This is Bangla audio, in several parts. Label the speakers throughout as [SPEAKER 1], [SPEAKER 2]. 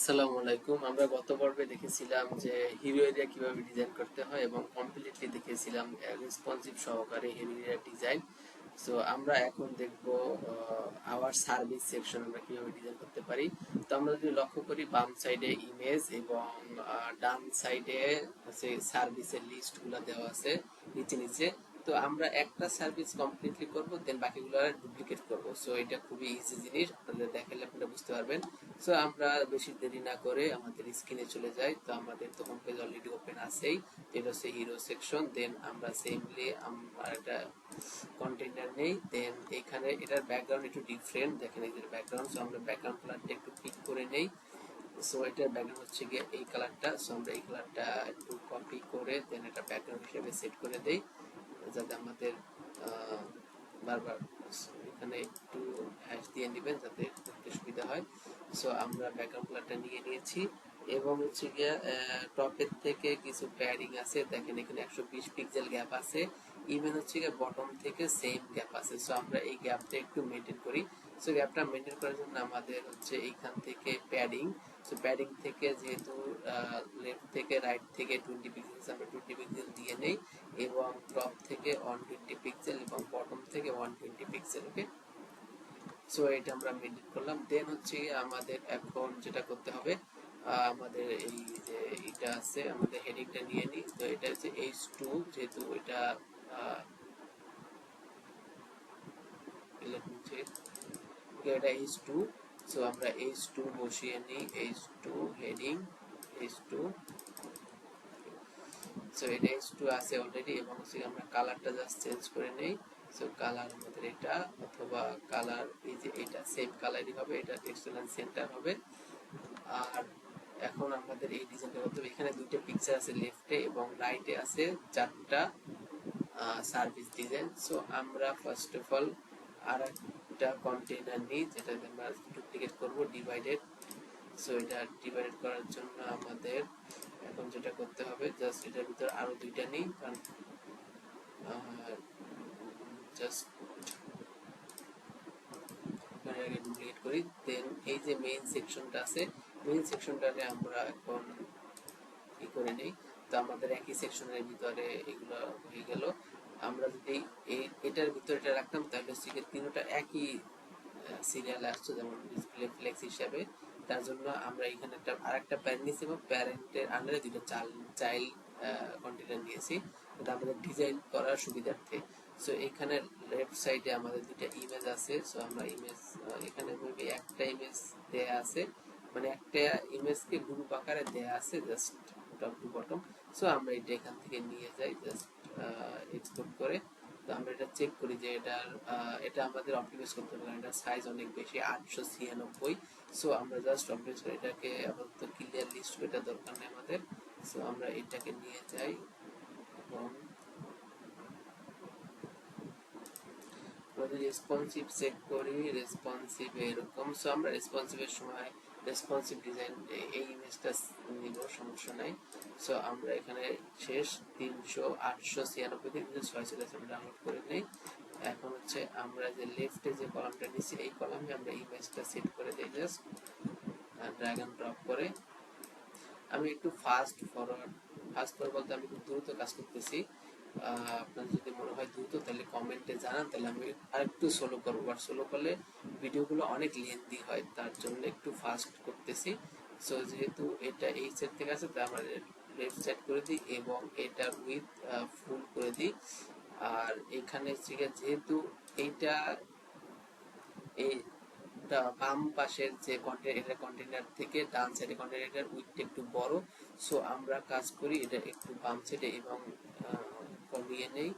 [SPEAKER 1] আসসালামু আলাইকুম। আমরা গত পর্বে দেখেছিলাম যে হিরো এরিয়া কীভাবে ডিজাইন করতে হয় এবং কমপ্লিটলি দেখেছিলাম রেসপন্সিভ সহকারে হিরো এরিয়া ডিজাইন সো আমরা এখন দেখব আওয়ার সার্ভিস সেকশন আমরা কীভাবে ডিজাইন করতে পারি। তো আমরা যদি লক্ষ্য করি, বাম সাইডে ইমেজ এবং ডান সাইডে হচ্ছে সার্ভিসের লিস্টগুলো দেওয়া আছে, নিচে নিচে। তো আমরা একটা সার্ভিস কমপ্লিটলি করব দেন বাকিগুলো আর ডুপ্লিকেট করব। সো এটা খুবই ইজি জিনিস, আপনাদের দেখালে আপনারা বুঝতে পারবেন। সো আমরা বেশি দেরি না করে আমাদের স্ক্রিনে চলে যাই। তো আমাদের তো হোম পেজ অলরেডি ওপেন আছেই। এটা হচ্ছে হিরো সেকশন দেন আমরা সেমলি আমরা একটা কন্টেইনার নেই। দেন এখানে এটার ব্যাকগ্রাউন্ড একটু ডিফারেন্ট দেখেন যে ব্যাকগ্রাউন্ড সো আমরা ব্যাকগ্রাউন্ড কালারটা একটু পিক করে নেই। সো এটার ব্যাকগ্রাউন্ড হচ্ছে গিয়ে এই কালারটা সো আমরা এই কালারটা একটু কপি করে দেন এটা ব্যাকগ্রাউন্ড হিসেবে সেট করে দেই। যাতে আমাদের বারবার এখানে একটু হ্যাশ দিয়ে নেবেন যাতে দেখতে সুবিধা হয়। সো আমরা ব্যাকগ্রাউন্ড কালারটা নিয়ে নিয়েছি এবং হচ্ছে গিয়ে টপের থেকে কিছু প্যাডিং আছে। দেখেন এখানে একশো বিশ পিক্সেল গ্যাপ আছে। ইভেন হচ্ছে গিয়ে বটম থেকে সেম গ্যাপ আছে। সো আমরা এই গ্যাপটা একটু মেনটেন করি। সো গ্যাপটা মেনটেন করার জন্য আমাদের হচ্ছে এইখান থেকে প্যাডিং সো প্যাডিং থেকে যেহেতু লেফট থেকে রাইট থেকে টোয়েন্টি পিক্সেল আমরা টোয়েন্টি পিক্সেল দিয়ে নেই। এবং টপ থেকে ওয়ান টোয়েন্টি পিক্সেল এবং বটম থেকে one twenty pixel okay so এটা আমরা মেনটেন করলাম। দেন হচ্ছে আমাদের এখন যেটা করতে হবে আমাদের এই যে এটা আছে, আমাদের হেডিংটা নিয়ে নিই। তো এটা হচ্ছে এইচ টু যেহেতু এটা এটা এইচ সো আমরা এইচ টু বসিয়ে নিই। H two heading H two so এটা এইচ টু আছে অলরেডি এবং হচ্ছে আমরা কালারটা জাস্ট চেঞ্জ করে নেই। সো কালার আমাদের এটা, অথবা কালার এই যে এটা সেম কালারই হবে, এটা টেক্সটাইল সেন্টার হবে। আর এখন আমাদের এই ডিজাইনটা করতে হবে। এখানে দুইটা পিকচার আছে লেফটে এবং রাইটে আছে চারটা সার্ভিস ডিজাইন সো আমরা ফার্স্ট অফ অল আর একটা কন্টেইনার নিই যেটা আমরা ডুপ্লিকেট করব ডিভাইডেড সো এটা ডিভাইডেড করার জন্য আমাদের এখন যেটা করতে হবে জাস্ট এটার ভিতরে আরও দুইটা নিই, কারণ তো আমাদের একই ভিতরে এগুলো হয়ে গেল। আমরা যদি এই এটার ভিতরে রাখতাম, তাহলে তিনটা একই সিরিয়ালে আসছে যেমন ডিসপ্লে ফ্লেক্স হিসাবে। তার জন্য আমরা এখানে একটা, আরেকটা প্যারেন্ট নিয়েছি এবং প্যারেন্টের আন্ডারে দুটো চাল চাইল্ড কন্টেনার নিয়েছি। এটা আমাদের ডিজাইন করার সুবিধার্থে। সো এখানে লেফট সাইডে আমাদের দুটো ইমেজ আছে। সো আমরা ইমেজ এখানে মেবি একটা ইমেজ দেয়া আছে। মানে একটা ইমেজকে গ্রুপ আকারে দেয়া আছে just top to bottom so আমরা এটা এখান থেকে নিয়ে যাই জাস্ট এক্সপোর্ট করে। তো আমরা এটা চেক করি যে এটার এটা আমাদের অপটিমাইজ করতে হবে এটার সাইজ অনেক বেশি, আটশো ছিয়ানব্বই। সো আমরা জাস্ট করে এটাকে আপাতত ক্লিয়ার লিস্ট এটা দরকার নেই আমাদের। সো আমরা এটাকে নিয়ে যাই এবং যদি রেসপন্সিভ চেক করি রেসপন্সিভ এরকম। সো আমরা রেসপন্সিভের সময় রেসপন্সিভ ডিজাইন এই ইমেজটা নিব, সমস্যা নাই। সো আমরা এখানে শেষ তিনশো আটশো ছিয়ানব্বই থেকে ছয় চলে আমরা ডাউনলোড করে নেই। এখন হচ্ছে আমরা যে লেফটে যে কলামটা নিচ্ছি এই কলামে আমরা ইমেজটা সেট করে দিই জাস্ট ড্র্যাগ অ্যান্ড ড্রপ করে। আমি একটু ফাস্ট ফরওয়ার্ড ফাস্ট ফরওয়ার্ড বলতে আমি খুব দ্রুত কাজ করতেছি। আপনার যদি মনে হয় দ্রুত, তাহলে কমেন্টে জানান, তাহলে আমি আরেকটু সোলো করব। আর সোলো করলে ভিডিওগুলো অনেক লেন্দি হয়, তার জন্য একটু ফাস্ট করতেছি। সো যেহেতু এটা এই সেট থেকে আছে তাই আমরা লেফট সাইড করে দিই এবং এটা উইথ ফুল করে দিই। আর এখানে যেহেতু এইটা এই বাম পাশের যে কন্টেনার কন্টেনার থেকে ডান সাইডে কন্টেনারের উইথটা একটু বড়। সো আমরা কাজ করি এটা একটু বাম সাইডে এবং কমিয়ে নেই।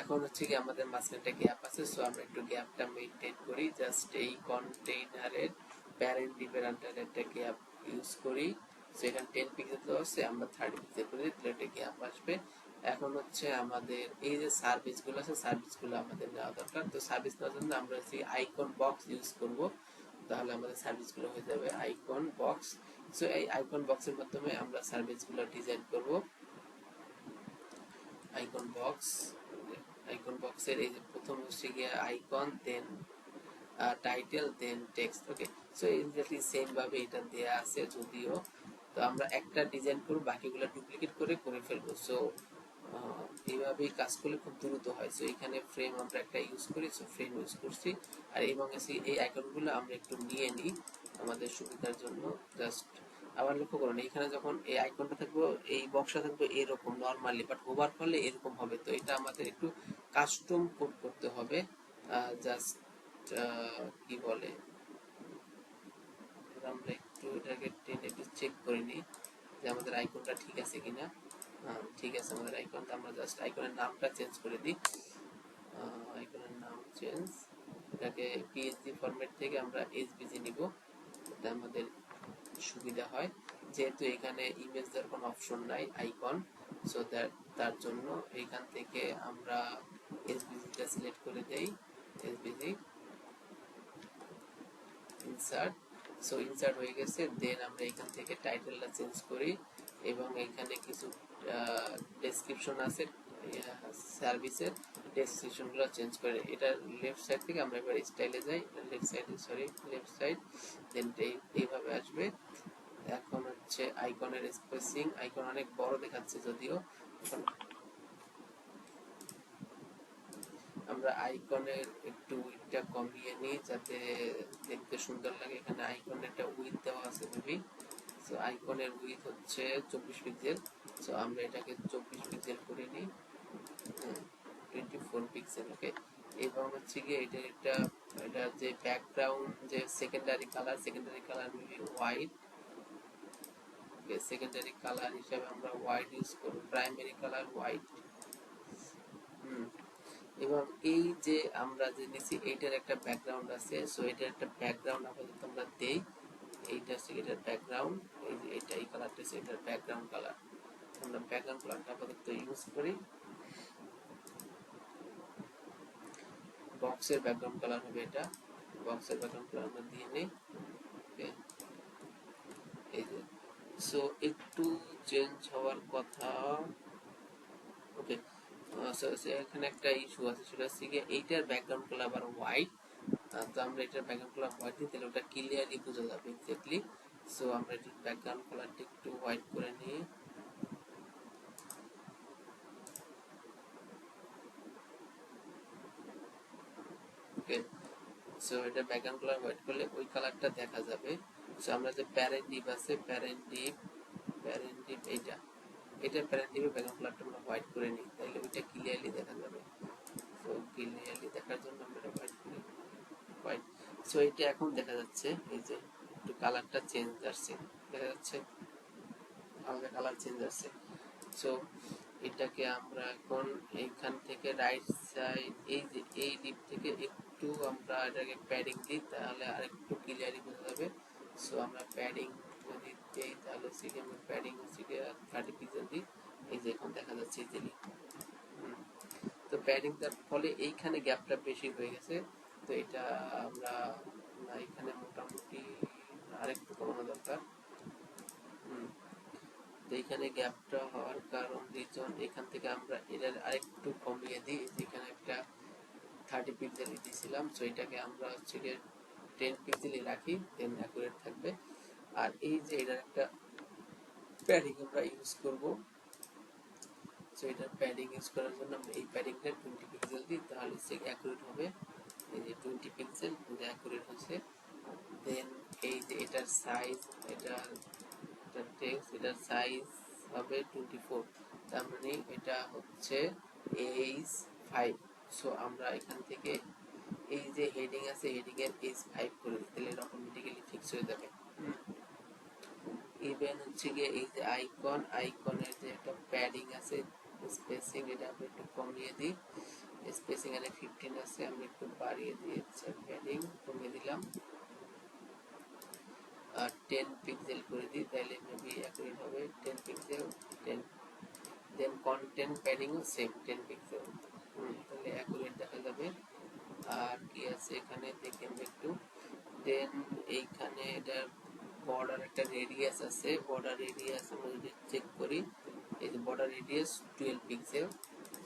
[SPEAKER 1] এখন হচ্ছে কি আমাদের মাঝখানটা গ্যাপ আছে। সো আমরা একটু গ্যাপটা মেনটেন করি। জাস্ট এই কন্টেইনারের প্যারেন্ট ডিপের আন্ডারে একটা গ্যাপ ইউজ করি। সেখানে টেন পিক্সেল আমরা থার্টি পিক্সেল করে দিই আসবে। এখন হচ্ছে আমাদের এই যে সার্ভিসগুলো আছে সার্ভিসগুলো আমাদের নেওয়া দরকার। তো সার্ভিস নেওয়ার জন্য আমরা আইকন বক্স ইউজ করব। তাহলে আমাদের সার্ভিসগুলো হয়ে যাবে আইকন বক্স সো এই আইকন বক্সের মাধ্যমে আমরা সার্ভিসগুলো ডিজাইন করব। আইকন বক্স আইকন বক্সের এই যে প্রথম হচ্ছে গিয়ে icon then title then text okay so exactly same ভাবে এটা দেয়া আছে যদিও। তো আমরা একটা ডিজাইন করব বাকিগুলো ডুপ্লিকেট করে করে ফেলব। সো এইভাবেই কাজ করলে খুব দ্রুত হয়। সো এখানে ফ্রেম আমরা একটা ইউজ করি সো ফ্রেম ইউজ করছি। আর এবং এই আইকনগুলো আমরা একটু নিয়ে নিই আমাদের সুবিধার জন্য। জাস্ট আবার লক্ষ্য করুন, এখানে যখন এই আইকনটা থাকবে, এই বক্সটা থাকবে এরকম নর্মালি বাট ওভার করলে এরকম হবে। তো এটা আমাদের একটু কাস্টম কোড করতে হবে। জাস্ট কি বলে? আমরা একটু এটাকে টেনে একটু চেক করে নিই যে আমাদের আইকনটা ঠিক আছে কিনা। ঠিক আছে আমাদের আইকন আমরা জাস্ট আইকনের নামটা চেঞ্জ করে দিই। আইকনের নাম চেঞ্জ এটাকে পিএসডি ফরম্যাট থেকে আমরা এসবিজি নিব। এটা আমাদের সুবিধা হয়। যেহেতু এখানে ইমেজ দেওয়ার কোনো অপশন নাই আইকন সো দ্যাট তার জন্য এখান থেকে আমরা এসবিজিটা সিলেক্ট করে দেই। এসবিজি ইনসার্ট সো ইনসার্ট হয়ে গেছে দেন আমরা এখান থেকে টাইটেলটা চেঞ্জ করি এবং এখানে কিছু ডেসক্রিপশন আছে সার্ভিসের ডেসক্রিপশনগুলো চেঞ্জ করে। এটা লেফট সাইড থেকে আমরা এবার স্টাইলে যাই। Left side sorry left side then এইভাবে আসবে। এখন হচ্ছে আইকনের স্পেসিং আইকন অনেক বড় দেখাচ্ছে যদিও। এখন আমরা আইকনের একটু উইথটা কমিয়ে নিই যাতে দেখতে সুন্দর লাগে। এখানে আইকনের একটা উইথ দেওয়া আছে মেবি সো আইকনের উইথ হচ্ছে চব্বিশ পিক্সেল সো আমরা এটাকে চব্বিশ পিক্সেল করে নিই। টোয়েন্টি ফোর পিক্সেল ওকে এবং হচ্ছে গিয়ে এটা একটা, এটা যে ব্যাকগ্রাউন্ড যে secondary colour secondary colour maybe white secondary colour হিসাবে আমরা হোয়াইট ইউজ করব। প্রাইমারি কালার হোয়াইট এবং এই যে আমরা যে নিছি এইটার একটা ব্যাকগ্রাউন্ড আছে। সো এটার একটা ব্যাকগ্রাউন্ড আপাতত আমরা দেই। এইটা হচ্ছে এটার ব্যাকগ্রাউন্ড এই যে এটা এই কালারটা হচ্ছে এটার ব্যাকগ্রাউন্ড কালার আমরা ব্যাকগ্রাউন্ড কালারটা আপাতত ইউজ করি। বক্সের ব্যাকগ্রাউন্ড কালার হবে এটা। বক্সের ব্যাকগ্রাউন্ড কালার আমরা দিয়ে নেই। এই যে। সো একটু চেঞ্জ হওয়ার কথা। ওকে এখানে একটা ইস্যু আছে, সেটা হচ্ছে গিয়ে এইটার ব্যাকগ্রাউন্ড কালার আবার হোয়াইট তো আমরা এটার ব্যাকগ্রাউন্ড কালার হোয়াইট দিই, তাহলে ওটা ক্লিয়ারলি বোঝা যাবে এক্স্যাক্টলি সো আমরা এটার ব্যাকগ্রাউন্ড কালারটা একটু হোয়াইট করে নিই। সো এটা ব্যাকগ্রাউন্ড কালার হোয়াইট করলে ওই কালারটা দেখা যাবে। সো আমরা যে প্যারেন্ট ডিপ আছে প্যারেন্ট ডিপ প্যারেন্ট ডিপ এইটা। এটা প্যারেন্ট ডিপে ব্যাকগ্রাউন্ড কালারটা আমরা হোয়াইট করে নিই, তাহলে ওইটা ক্লিয়ারলি দেখা যাবে। সো ক্লিয়ারলি দেখার জন্য আমরা এটা হোয়াইট করি হোয়াইট সো এটা এখন দেখা যাচ্ছে, এই যে একটু কালারটা চেঞ্জ আসছে, দেখা যাচ্ছে? হালকা কালার চেঞ্জ আসছে। সো এটাকে আমরা এখন এইখান থেকে রাইট সাইড এই যে, এই ডিপ থেকে একটু আমরা এটাকে প্যাডিং দিই, তাহলে আর একটু ক্লিয়ারলি বোঝা যাবে। সো আমরা প্যাডিং দেই তাহলে সেটি আমরা প্যাডিং সেটি থার্টি পিক্সেল দিই এই যে এখন দেখা যাচ্ছে ইজিলি তো প্যাডিং তার ফলে এইখানে গ্যাপটা বেশি হয়ে গেছে। তো এটা আমরা এখানে মোটামুটি আরেকটু কমানো দরকার। তো এখানে গ্যাপটা হওয়ার কারণ, রিজন এখান থেকে আমরা এটার আরেকটু কমিয়ে দিই। যেখানে একটা থার্টি পিক্সেল দিয়েছিলাম, সো এটাকে আমরা হচ্ছে টেন পিক্সেলই রাখি দেন অ্যাকুরেট থাকবে। আর এই যে এটার একটা প্যাডিং আমরা ইউজ করব। সো এটার প্যাডিং ইউজ করার জন্য আমরা এই প্যাডিংটা টোয়েন্টি পিক্সেল দিই, তাহলে সে অ্যাকুরেট হবে। এই যে টোয়েন্টি পিক্সেল যে অ্যাকুরেট হচ্ছে। দেন এই যে এটার সাইজ এটা এটার টেক্সট এটার সাইজ হবে টোয়েন্টি ফোর তার মানে এটা হচ্ছে এইচ ফাইভ সো আমরা এখান থেকে এই যে হেডিং আছে হেডিং এর এইচ ফাইভ করে এটা অটোমেটিক্যালি ফিক্স হয়ে যাবে। ইভেন হচ্ছে গিয়ে এই যে আইকন আইকনের যে একটা প্যাডিং আছে স্পেসিং এটা আমরা একটু কমিয়ে দিই। স্পেসিং এখানে ফিফটিন আছে, আমি একটু বাড়িয়ে দিয়েছি প্যাডিং কমিয়ে দিলাম। আর টেন পিক্সেল করে দিই, তাহলে মেবি অ্যাকুরেট হবে। Ten pixel ten then content প্যাডিংও same ten pixel তাহলে অ্যাকুরেট দেখা যাবে। আর কি আছে এখানে দেখেন একটু। দেন এইখানে এটা বর্ডার একটা রেডিয়াস আছে বর্ডার রেডিয়াস আমরা যদি চেক করি, এই যে border radius twelve pixel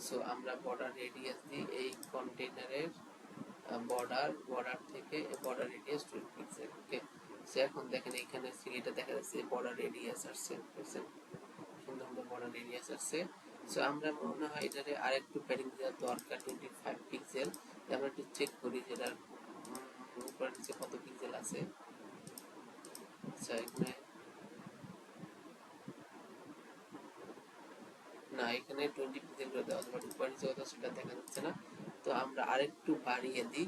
[SPEAKER 1] so আমরা বর্ডার রেডিয়াস দিই এই কন্টেনারের বর্ডার বর্ডার থেকে border radius twelve pixel okay so এখন দেখেন এখানে এটা দেখা যাচ্ছে বর্ডার রেডিয়াস আসছে, বুঝছেন? সুন্দর সুন্দর বর্ডার রেডিয়াস আসছে। সো আমরা মনে হয় এটারে আরেকটু প্যাডিং দেওয়ার দরকার টোয়েন্টি ফাইভ পিক্সেল আমরা একটু চেক করি যেটার উপরে নিচে কত পিক্সেল আছে। এখানে না, এখানে টোয়েন্টি পিক্সেল করে দেওয়া আছে বাট উপরে নিচে সেটা দেখা যাচ্ছে না। তো আমরা আরেকটু বাড়িয়ে দিই।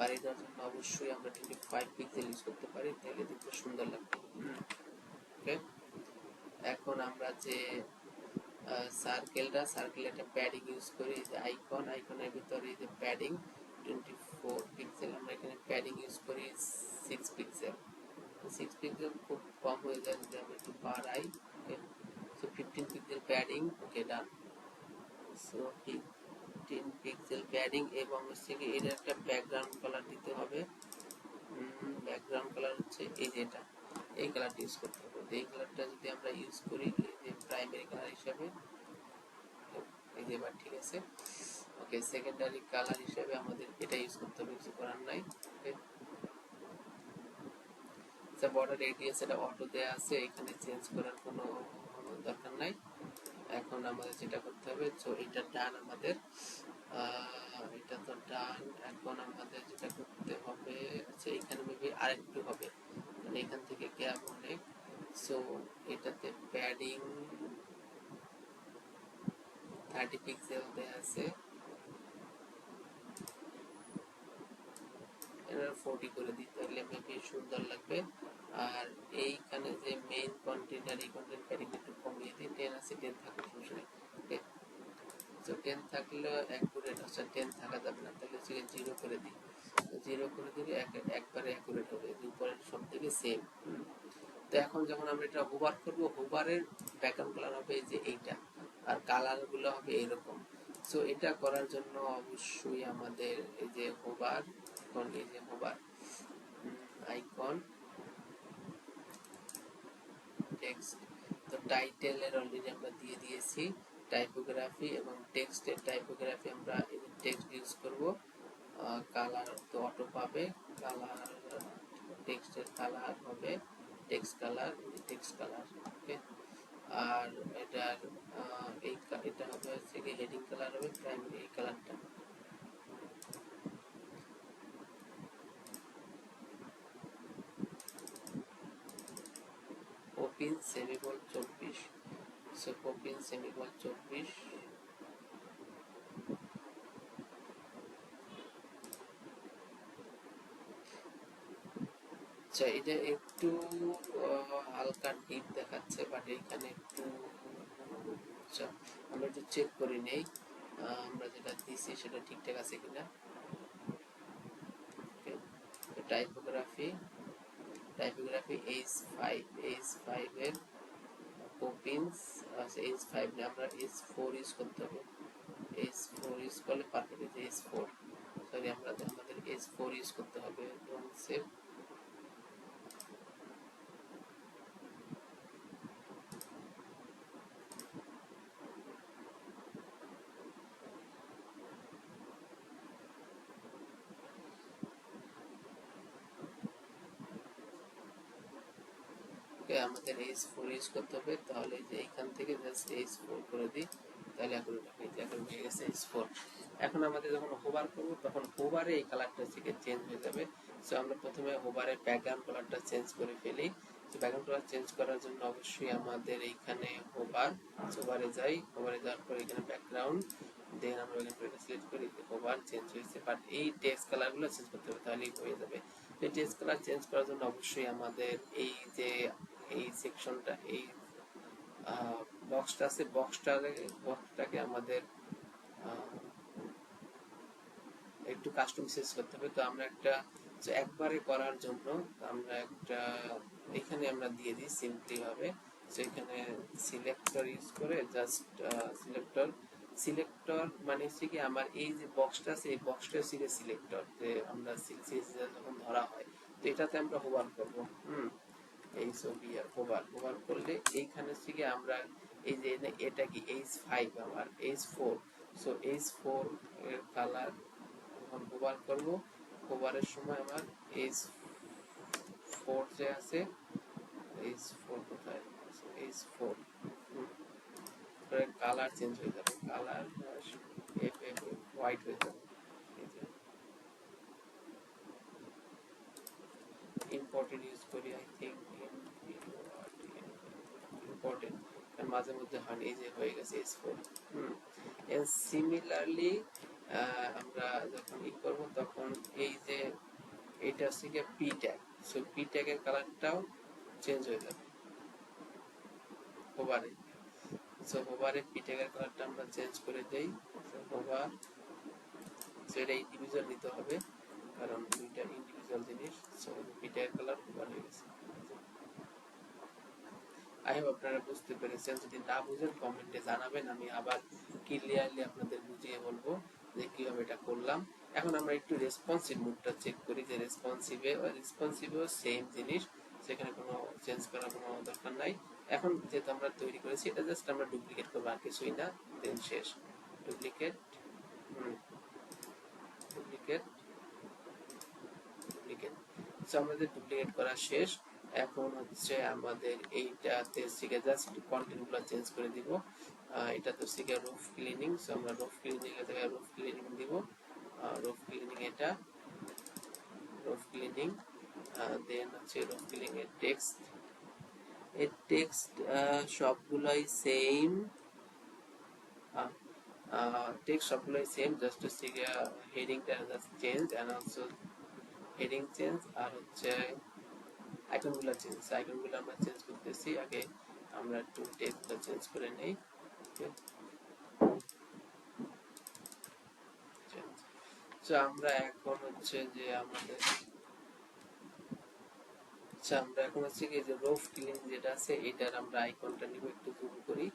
[SPEAKER 1] বাড়িয়ে দেওয়ার জন্য অবশ্যই আমরা টোয়েন্টি ফাইভ পিক্সেল ইউজ করতে পারি, তাহলে দেখতে সুন্দর লাগবে। ওকে এখন আমরা যে সার্কেলটা সার্কেল একটা প্যাডিং ইউজ করি যে আইকন আইকনের ভিতরে যে প্যাডিং টোয়েন্টি ফোর পিক্সেল আমরা এখানে প্যাডিং ইউজ করি সিক্স পিক্সেল সিক্স পিক্সেল খুব কম হয়ে যায় যদি আমরা একটু বাড়াই okay so fifteen pixel padding okay done so fifteen pixel padding এবং হচ্ছে কি এর একটা ব্যাকগ্রাউন্ড কালার দিতে হবে। ব্যাকগ্রাউন্ড কালার হচ্ছে এই যে এটা। এই কালারটা ইউজ করতে হবে। এই কালারটা যদি আমরা ইউজ করি, এই যে প্রাইমারি কালার হিসাবে, এই যে এবার ঠিক আছে। ওকে সেকেন্ডারি কালার হিসাবে আমাদের এটা ইউজ করতে হবে, কিছু করার নাই ওকে আচ্ছা বর্ডার রেডিয়াস এটা অটো দেয়া আছে এখানে চেঞ্জ করার কোনো দরকার নাই। এখন আমাদের যেটা করতে হবে তো এটা ডান আমাদের। এটা তো ডান এখন আমাদের যেটা করতে হবে আচ্ছা এখানে মেবি আরেকটু হবে। মানে এখান থেকে গ্যাপ অনেক। সো এটাতে প্যাডিং থার্টি পিক্সেল দেয়া আছে এটা ফোর্টি করে দিই, তাহলে মেবি সুন্দর লাগবে। আর এইখানে যে মেইন কন্টেন্ট এই কন্টেন্ট প্যাডিং একটু কমিয়ে দিই টেন আছে টেন থাকলে সমস্যা নেই। ওকে তো টেন থাকলে অ্যাকুরেট আচ্ছা টেন থাকা যাবে না, তাহলে হচ্ছে জিরো করে দিই। জিরো করে দিলে একবারে অ্যাকুরেট হবে উপরের সব থেকে সেম তো এখন যখন আমরা এটা হোভার করব হোভারের ব্যাকগ্রাউন্ড কালার হবে যে এইটা, আর কালারগুলো হবে এরকম। সো এটা করার জন্য অবশ্যই আমাদের এই যে হোভার এখন এই যে হোভার আইকন টেক্সট তো টাইটেলের অলরেডি আমরা দিয়ে দিয়েছি টাইপোগ্রাফি এবং টেক্সটের টাইপোগ্রাফি আমরা টেক্সট ইউজ করব। কালার তো অটো পাবে কালার টেক্সটের কালার হবে text colour text colour okay আর এটার এই এটা হবে হচ্ছে হেডিং কালার হবে প্রাইমারি এই কালারটা ওপেন সেমিকোল চব্বিশ। সো ওপেন সেমিকোল চব্বিশ। আচ্ছা এটা একটু হালকা ডিপ দেখাচ্ছে বাট এখানে একটু আচ্ছা আমরা একটু চেক করে নেই আমরা যেটা দিছি সেটা ঠিকঠাক আছে কিনা typography typography H five H five এর পপিন্স আচ্ছা এইচ ফাইভ না আমরা এইচ ফোর ইউজ করতে হবে। এইচ ফোর ইউজ করলে পারফেক্ট এইচ ফোর সরি আমরা আমাদের এইচ ফোর ইউজ করতে হবে। এবং সেভ আমাদের এইচ ফোর ইউজ করতে হবে, তাহলে যে এইখান থেকে জাস্ট এইচ ফোর করে দিই, তাহলে এখন এখন হয়ে গেছে এইচ ফোর এখন আমাদের যখন হোভার করব, তখন হোভারে এই কালারটা থেকে চেঞ্জ হয়ে যাবে। সো আমরা প্রথমে হোভারে ব্যাকগ্রাউন্ড কালারটা চেঞ্জ করে ফেলি। তো ব্যাকগ্রাউন্ড কালার চেঞ্জ করার জন্য অবশ্যই আমাদের এইখানে হোভার হোভারে যাই হোভারে যাওয়ার পর এখানে ব্যাকগ্রাউন্ড দেন আমরা এখানে এটা সিলেক্ট করি হোভার চেঞ্জ হয়েছে। বাট এই টেক্সট কালারগুলো চেঞ্জ করতে হবে, তাহলেই হয়ে যাবে। এই টেক্সট কালার চেঞ্জ করার জন্য অবশ্যই আমাদের এই যে এই সেকশনটা এই বক্সটা আছে বক্সটাকে বক্সটাকে আমাদের একটু কাস্টম সেট করতে হবে। তো আমরা একটা একবারে করার জন্য আমরা একটা, এখানে আমরা দিয়ে দিই সিম্পলি ভাবে। তো এখানে সিলেক্টর ইউজ করে জাস্ট সিলেক্টর সিলেক্টর মানে হচ্ছে কি আমার এই যে বক্সটা আছে, এই বক্সটা হচ্ছে সিলেক্টর যে আমরা যখন ধরা হয়। তো এটাতে আমরা হোভার করব, হুম? এই ছবি আর ওভার ওভার করলে এইখানে থেকে আমরা এই যে এটা কি এইচ ফাইভ আমার H four so H four এর কালার যখন হোভার করব। হোভারের সময় আমার এইচ ফোর যে আছে এইচ ফোর কোথায়? এইচ ফোর কালার চেঞ্জ হয়ে যাবে। কালার এফ এফ হোয়াইট হয়ে যাবে। ইম্পর্টেন্ট ইউজ করি আই থিঙ্ক ইম্পর্টেন্ট মাঝে মধ্যে হয় এই যে হয়ে গেছে এস ফোর সিমিলারলি আমরা যখন ই করব, তখন এই যে এটা হচ্ছে গিয়ে পি ট্যাগ সো পি ট্যাগের কালারটাও চেঞ্জ হয়ে যাবে। হোভারে সো হোভারে পি ট্যাগের কালারটা আমরা চেঞ্জ করে দেই। সো হোভার সো এটা ইন্ডিভিজুয়াল নিতে হবে। কারণ দুইটা ইন্ডিভিজুয়াল জিনিস। সো পি ট্যাগের কালার হোভার হয়ে গেছে। আই আপনারা বুঝতে পেরেছেন। যদি না বুঝেন, কমেন্টে জানাবেন। আমি আবার ক্লিয়ারলি আপনাদের বুঝিয়ে বলব যে কীভাবে এটা করলাম। এখন আমরা একটু রেসপন্সিভ মুডটা চেক করি যে রেসপন্সিভে রেসপন্সিভেও সেম জিনিস। সেখানে কোনো চেঞ্জ করার কোনো দরকার নাই। এখন যেহেতু আমরা তৈরি করেছি, এটা জাস্ট আমরা ডুপ্লিকেট করব আর কিছুই না। দেন শেষ। ডুপ্লিকেট ডুপ্লিকেট ডুপ্লিকেট সো আমাদের ডুপ্লিকেট করা শেষ। এখন হচ্ছে আমাদের এইটাতে শিখে জাস্ট কন্টেন্টগুলো চেঞ্জ করে দিব। এটা তো শিখে রুফ ক্লিনিং সো আমরা রুফ ক্লিনিং এর জায়গায় রুফ ক্লিনিং দিব। রুফ ক্লিনিং এটা রুফ ক্লিনিং দেন হচ্ছে রুফ ক্লিনিং এর টেক্সট এর টেক্সট সবগুলাই সেম টেক্সট সবগুলাই সেম জাস্ট শিখে হেডিংটা just change and also heading change আর হচ্ছে আইকনগুলো চেঞ্জ আইকনগুলো আমরা চেঞ্জ করতেছি আগে আমরা একটু টেক্সটটা চেঞ্জ করে নেই আমরা এখন হচ্ছে যে আমাদের আমরা এখন হচ্ছে কি যে রোফ ক্লিন যেটা আছে এটার আমরা আইকনটা নিব একটু জুম করি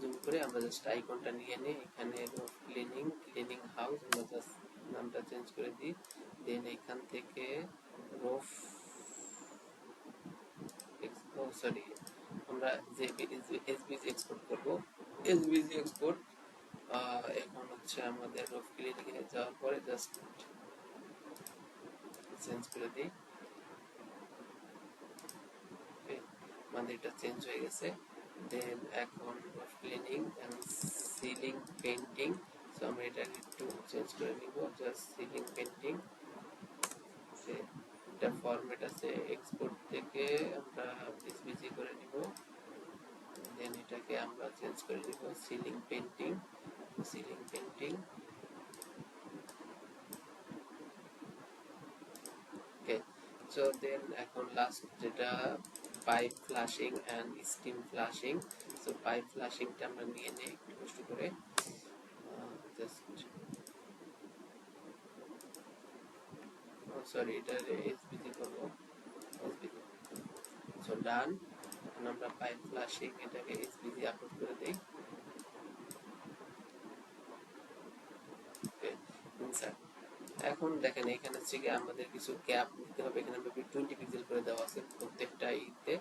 [SPEAKER 1] জুম করে আমরা জাস্ট আইকনটা নিয়ে নিই এখানে রোফ ক্লিনিং ক্লিনিং হাউস আমরা জাস্ট নামটা চেঞ্জ করে দিই দেন এখান থেকে রোফ সরি আমরা যে এসবিজি এক্সপোর্ট করব। এসবিজি এক্সপোর্ট এখন হচ্ছে আমাদের রফ ক্লিনিকে যাওয়ার পরে জাস্ট চেঞ্জ করে দিই। আমাদের এটা চেঞ্জ হয়ে গেছে। দেন এখন roof cleaning and ceiling painting so আমরা এটা একটু চেঞ্জ করে নিব জাস্ট সিলিং পেইন্টিং একটা ফরম্যাট আছে এক্সপোর্ট থেকে আমরা এসবিজি করে নিব। দেন এটাকে আমরা চেঞ্জ করে নিব ceiling painting ceiling painting okay so then এখন লাস্ট যেটা pipe flushing and steam flushing so pipe ফ্লাশিংটা আমরা নিয়ে নেই একটু কষ্ট করে। জাস্ট সরি, এটা এসবিজি করব এসবিজি সো ডান এখন আমরা পাইপ ফ্লাশিং এটাকে এসবিজি আপলোড করে দেই। এখন দেখেন, এখানে হচ্ছে কি আমাদের কিছু গ্যাপ দিতে হবে। এখানে আমরা টোয়েন্টি পিক্সেল করে দেওয়া আছে প্রত্যেকটা ইতে।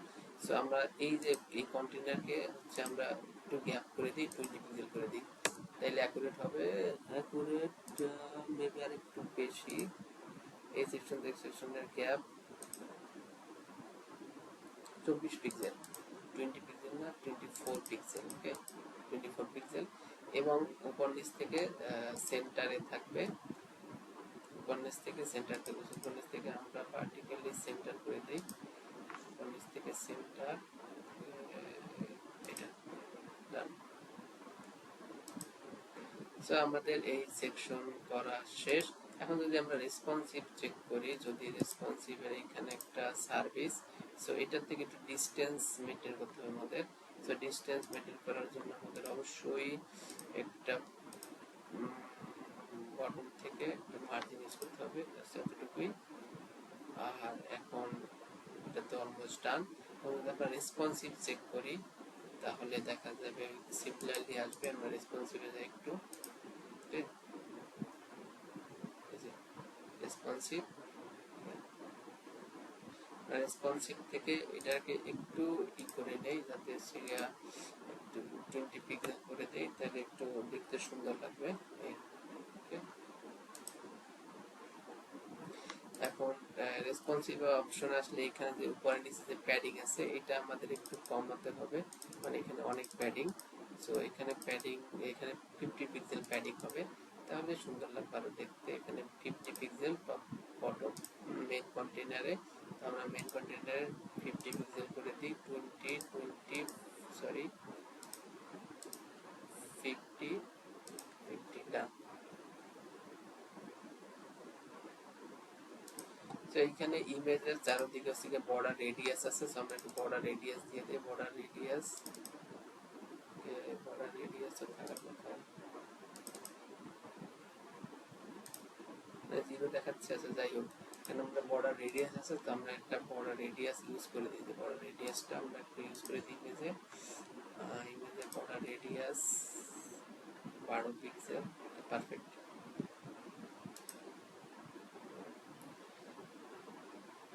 [SPEAKER 1] সো আমরা এই যে এই কন্টেনারকে হচ্ছে আমরা একটু গ্যাপ করে দিই, টোয়েন্টি পিক্সেল করে দিই। তাইলে অ্যাকুরেট হবে অ্যাকুরেট মেবি আর একটু বেশি। এই সেকশন থেকে সেকশনের গ্যাপ চব্বিশ পিক্সেল টোয়েন্টি পিক্সেল না twenty four pixel okay twenty four pixel এবং উপর নিচ থেকে সেন্টারে থাকবে। উপর নিচ থেকে সেন্টার থেকে উপর নিচ থেকে আমরা পার্টিকুলারলি সেন্টার করে দিই। উপর নিচ থেকে সেন্টার এটা ডান সো আমাদের এই সেকশন করা শেষ। এখন যদি আমরা রেসপন্সিভ চেক করি, যদি রেসপন্সিভ এর এখানে একটা সার্ভিস সো এটার থেকে একটু ডিসটেন্স মেনটেন করতে হবে আমাদের। সো ডিসটেন্স মেনটেন করার জন্য আমাদের অবশ্যই একটা বটন থেকে একটা মার্জিন ইউজ করতে হবে এতটুকুই। আর এখন এটা তো অলমোস্ট ডান যদি আমরা রেসপন্সিভ চেক করি, তাহলে দেখা যাবে সিমিলারলি আসবে, আমরা রেসপন্সিভে একটু। রেসপন্সিভ রেসপন্সিভ থেকে এটাকে একটু ই করে নেই, যাতে সেটা একটু টোয়েন্টি পিক্সেল করে দেই তাহলে একটু দেখতে সুন্দর লাগবে। এখন রেসপন্সিভ অপশন আসলে এখানে যে উপরে নিচে যে প্যাডিং আছে, এটা আমাদের একটু কমাতে হবে। মানে এখানে অনেক প্যাডিং সো এখানে প্যাডিং এখানে ফিফটি পিক্সেল প্যাডিং হবে। তাহলে সুন্দর লাগবে আরও দেখতে এখানে ফিফটি পিক্সেল ফটো মেন কন্টেনারে আমরা মেন কন্টেনারে ফিফটি পিক্সেল করে দিই। Twenty twenty sorry fifty fifty done তো এইখানে ইমেজের চারদিকে হচ্ছে বর্ডার রেডিয়াস আছে। সো আমরা একটু বর্ডার রেডিয়াস দিয়ে দিই। বর্ডার রেডিয়াস বর্ডার রেডিয়াস থাকার কথা জিরো দেখাচ্ছে আছে যাই হোক। এখানে আমরা বর্ডার রেডিয়াস আছে, তো আমরা একটা বর্ডার রেডিয়াস ইউজ করে দিই। বর্ডার রেডিয়াসটা আমরা একটু ইউজ করে দিই ইমেজে ইমেজে বর্ডার রেডিয়াস বারো পিক্সেল পারফেক্ট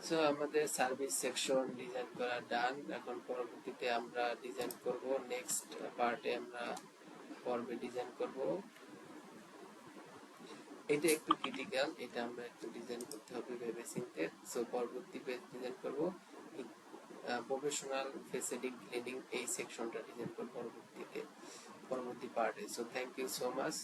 [SPEAKER 1] সো আমাদের সার্ভিস সেকশন ডিজাইন করা ডান এখন পরবর্তীতে আমরা ডিজাইন করব। নেক্সট পার্টে আমরা পর্বে ডিজাইন করব। এটা একটু ক্রিটিক্যাল এটা আমরা একটু ডিজাইন করতে হবে ভেবে চিনতে সো পরবর্তী পেজ ডিজাইন করব। প্রফেশনাল ফেসিলিটি ক্লিনিং এই সেকশনটা ডিজাইন করব পরবর্তীতে, পরবর্তী পার্টে so thank you so much